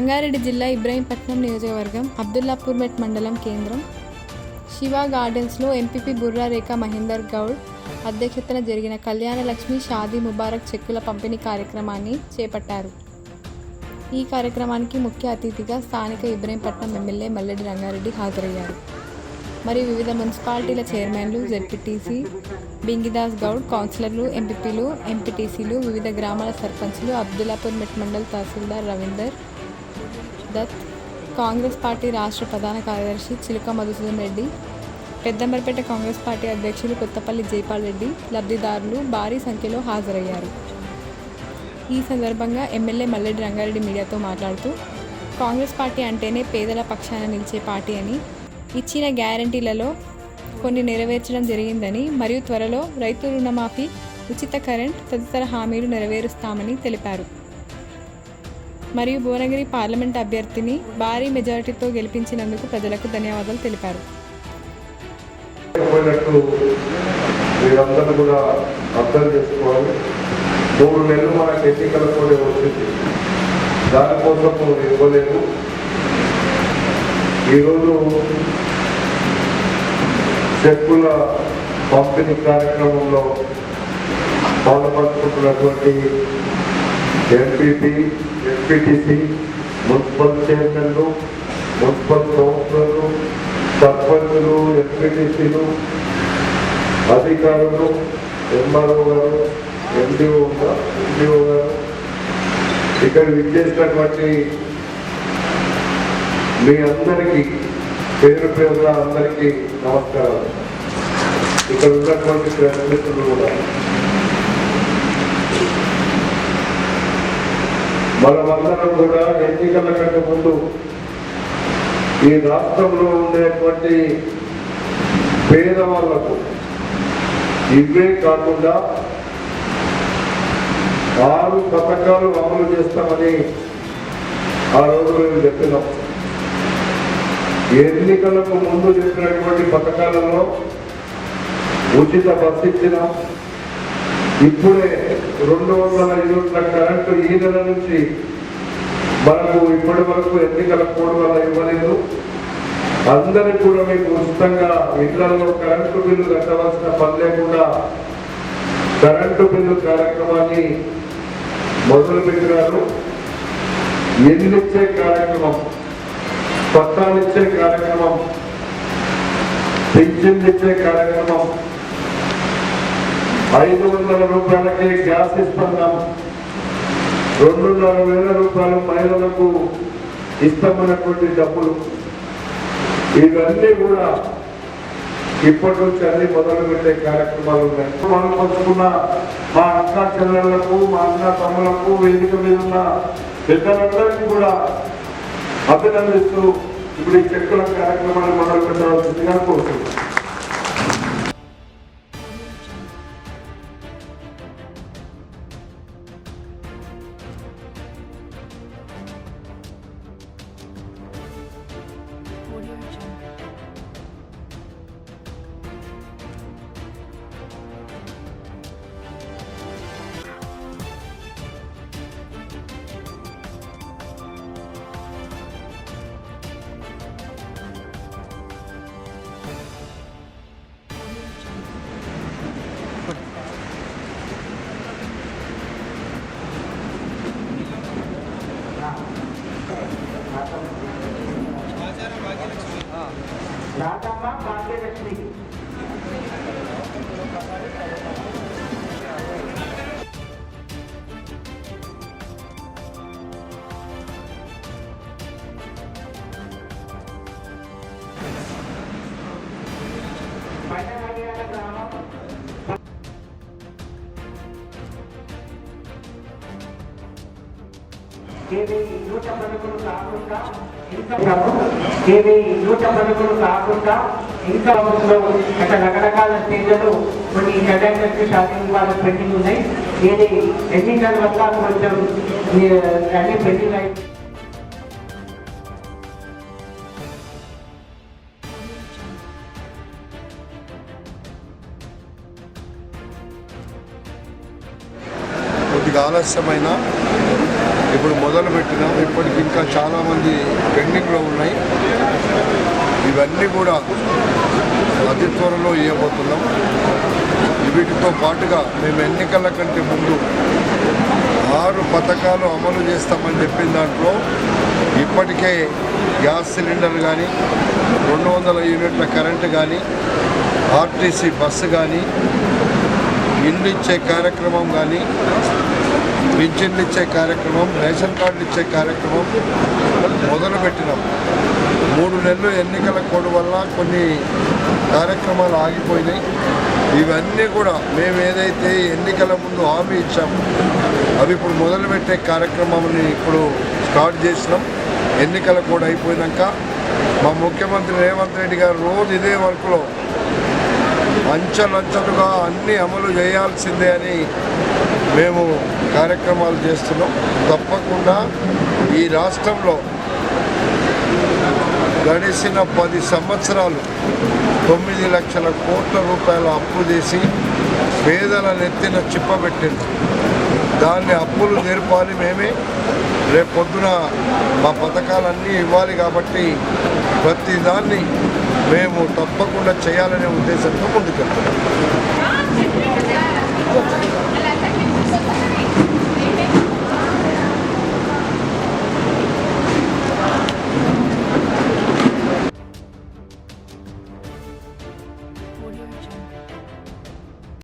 రంగారెడ్డి జిల్లా ఇబ్రాహీంపట్నం నియోజకవర్గం అబ్దుల్లాపూర్ మెట్ మండలం కేంద్రం. శివ గార్డెన్స్లో ఎంపీపీ బుర్రా రేఖ మహేందర్ గౌడ్ అధ్యక్షతన జరిగిన కళ్యాణ లక్ష్మి షాదీ ముబారక్ చెక్కుల పంపిణీ కార్యక్రమాన్ని చేపట్టారు. ఈ కార్యక్రమానికి ముఖ్య అతిథిగా స్థానిక ఇబ్రాహీంపట్నం ఎమ్మెల్యే మల్లెడి రంగారెడ్డి హాజరయ్యారు. మరియు వివిధ మున్సిపాలిటీల చైర్మన్లు జెడ్పీటీసీ బింగిదాస్ గౌడ్ కౌన్సిలర్లు ఎంపీపీలు ఎంపీటీసీలు వివిధ గ్రామాల సర్పంచ్లు అబ్దుల్లాపూర్ మెట్ మండల్ తహసీల్దార్ రవీందర్ దత్ కాంగ్రెస్ పార్టీ రాష్ట్ర ప్రధాన కార్యదర్శి చిలుక మధుసూదన్ రెడ్డి పెద్దంబరిపేట కాంగ్రెస్ పార్టీ అధ్యక్షులు కొత్తపల్లి జైపాల్ రెడ్డి లబ్ధిదారులు భారీ సంఖ్యలో హాజరయ్యారు. ఈ సందర్భంగా ఎమ్మెల్యే మల్లెడ్డి రంగారెడ్డి మీడియాతో మాట్లాడుతూ కాంగ్రెస్ పార్టీ అంటేనే పేదల పక్షాన నిలిచే పార్టీ అని ఇచ్చిన గ్యారంటీలలో కొన్ని నెరవేర్చడం జరిగిందని మరియు త్వరలో రైతు రుణమాఫీ ఉచిత కరెంట్ తదితర హామీలు నెరవేరుస్తామని తెలిపారు. మరియు భువనగిరి పార్లమెంట్ అభ్యర్థిని భారీ మెజారిటీతో గెలిపించినందుకు ప్రజలకు ధన్యవాదాలు తెలిపారు. మీరందరూ కూడా అర్థం చేసుకోవాలి. మూడు నెలలు మనకు ఎన్నికల కూడా వచ్చింది. దానికోసం నువ్వు ఇవ్వలేదు. ఈరోజు చెక్కుల పంపిణీ కార్యక్రమంలో పాల్పంచుకుంటున్నటువంటి ఎంపీపీ ఎంపీటీసీ మున్సిపల్ చైర్మన్లు మున్సిపల్ కౌన్సిలర్లు సర్పంచులు ఎంపీటీసీలు అధికారులు ఎంఆర్ఓ గారు ఎండిఓ ఎండిఓ గారు. ఇక్కడ విచ్చేసినటువంటి మీ అందరికీ పేరు పేరున అందరికీ నమస్కారాలు. ఇక్కడ ఉన్నటువంటి ప్రతినిధులు కూడా. మనమందరం కూడా ఎన్నికల కంటే ముందు ఈ రాష్ట్రంలో ఉండేటువంటి పేదవాళ్ళకు ఇవే కాకుండా ఆరు పథకాలు అమలు చేస్తామని ఆ రోజు మేము చెప్పినాం. ఎన్నికలకు ముందు చెప్పినటువంటి పథకాలలో ఉచిత బస్సు ఇచ్చినాం. ఇప్పుడే రెండు వందల యూనిట్ల కరెంటు ఈ నెల నుంచి మనకు ఇప్పటి వరకు ఎన్నికల కోడ్ వల్ల ఇవ్వలేదు. అందరికి కూడా మీకు ఉచితంగా ఇళ్ళలో కరెంటు బిల్లు కట్టవలసిన పని లేకుండా కరెంటు బిల్లు కార్యక్రమాన్ని మొదలు పెట్టినారు ఇచ్చే కార్యక్రమం పట్టాలిచ్చే కార్యక్రమం పింఛన్లు ఇచ్చే కార్యక్రమం ఐదు వందల రూపాయలకి గ్యాస్ ఇస్తున్నాం. రెండున్నర వేల రూపాయలు మహిళలకు ఇస్తామన్నటువంటి డబ్బులు. ఇవన్నీ కూడా ఇప్పటి నుంచి అన్ని మొదలు పెట్టే కార్యక్రమాలు ఉన్నాయి. మనం పంచుకున్న మా అక్క చెల్లెళ్ళకు మా అన్న తమ్ములకు వేదిక మీద ఉన్న పెద్దలందరికీ కూడా అభినందిస్తూ ఇప్పుడు ఈ చెక్కుల కార్యక్రమాన్ని మొదలు పెట్టాల్సిందిగా కోరుతున్నాం. రాజమ్మ భాగ్యలక్ష్మి పైన గ్రామం. ఇది నూట కాకుండా ఇంకా నూట కాకుండా ఇంకా అక్కడ రకరకాల స్టేజ్లలో కొన్ని కళ్యాణలక్ష్మి షాపింగ్ వాళ్ళ పెండింగ్ ఉన్నాయి. ఏది ఎన్నికల వల్ల కొంచెం అన్ని పెండింగ్ అయి కొద్దిగా ఆలస్యమైన? ఇప్పుడు మొదలు పెట్టినాం ఇప్పటికి ఇంకా చాలామంది పెండింగ్లో ఉన్నాయి. ఇవన్నీ కూడా అతి త్వరలో ఇవ్వబోతున్నాం. వీటితో పాటుగా మేము ఎన్నికల కంటే ముందు ఆరు పథకాలు అమలు చేస్తామని చెప్పిన దాంట్లో ఇప్పటికే గ్యాస్ సిలిండర్ కానీ రెండు వందల యూనిట్ల కరెంటు కానీ ఆర్టీసీ బస్సు కానీ ఇల్లు ఇచ్చే కార్యక్రమం కానీ పింఛన్లు ఇచ్చే కార్యక్రమం రేషన్ కార్డులు ఇచ్చే కార్యక్రమం మొదలుపెట్టినాం. మూడు నెలలు ఎన్నికల కోడ్ వల్ల కొన్ని కార్యక్రమాలు ఆగిపోయినాయి. ఇవన్నీ కూడా మేము ఏదైతే ఎన్నికల ముందు హామీ ఇచ్చాము అవి ఇప్పుడు మొదలుపెట్టే కార్యక్రమాన్ని ఇప్పుడు స్టార్ట్ చేసినాం. ఎన్నికల కోడ్ అయిపోయినాక మా ముఖ్యమంత్రి రేవంత్ రెడ్డి గారు రోజు ఇదే వర్క్లో అంచెలంచెలుగా అన్ని అమలు చేయాల్సిందే అని మేము కార్యక్రమాలు చేస్తున్నాం. తప్పకుండా ఈ రాష్ట్రంలో గడిచిన పది సంవత్సరాలు తొమ్మిది లక్షల కోట్ల రూపాయల అప్పు చేసి పేదల నెత్తిన చిప్పబెట్టింది దాన్ని అప్పులు నేర్పాలి మేమే. రేపు పొద్దున మా పథకాలన్నీ ఇవ్వాలి కాబట్టి ప్రతి దాన్ని మేము తప్పకుండా చేయాలనే ఉద్దేశంతో ముందుకెళ్తున్నాం.